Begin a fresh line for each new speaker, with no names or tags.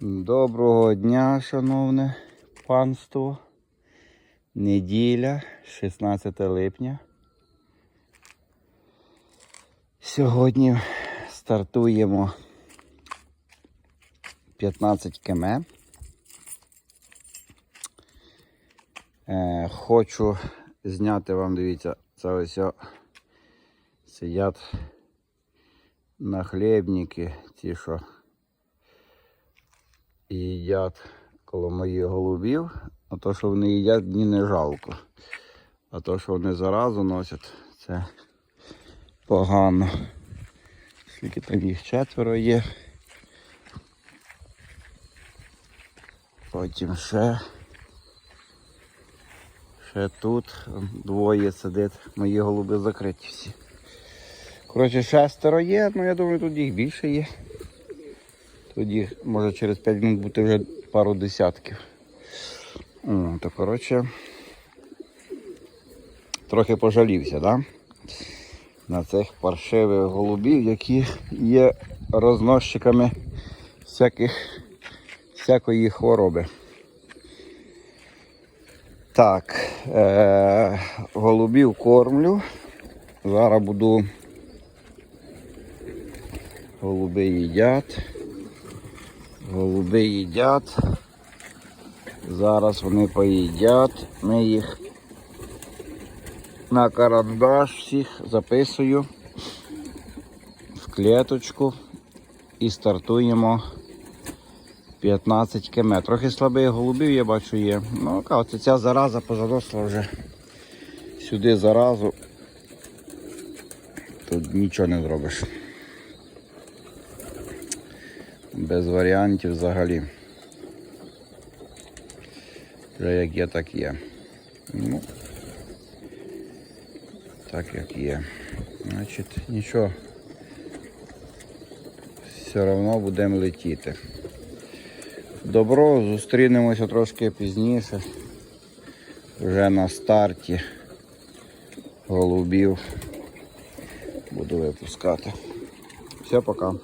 Доброго дня, шановне панство. Неділя, 16 липня. Сьогодні стартуємо 15 км. Е, хочу зняти вам, дивіться, це ось сидять нахлебники, ті, що і їдять коло моїх голубів, а то, що вони їдять, мені не жалко. А то, що вони заразу носять, це погано. Скільки там їх четверо є. Потім ще. Ще тут двоє сидить, мої голуби закриті всі. Коротше, шестеро є, ну я думаю, тут їх більше є. Тоді може через 5 минут бути вже пару десятків. То коротше, трохи пожалівся, да? На цих паршивих голубів, які є розносчиками всяких, всякої хвороби. Так, е- голубів кормлю. Зараз буду. Голуби їдять. Голуби їдять. Зараз вони поїдять. Ми їх на карандаш всіх записую в клеточку і стартуємо 15 км. Трохи слабих голубів я бачу є. Ну, от ця зараза позаросла вже сюди заразу. Тут нічого не зробиш. Без варіантів взагалі. Вже як є, так є. Ну, так як є. Значить, нічого. Все одно будемо летіти. Добро, зустрінемося трошки пізніше. Вже на старті голубів буду випускати. Все, пока.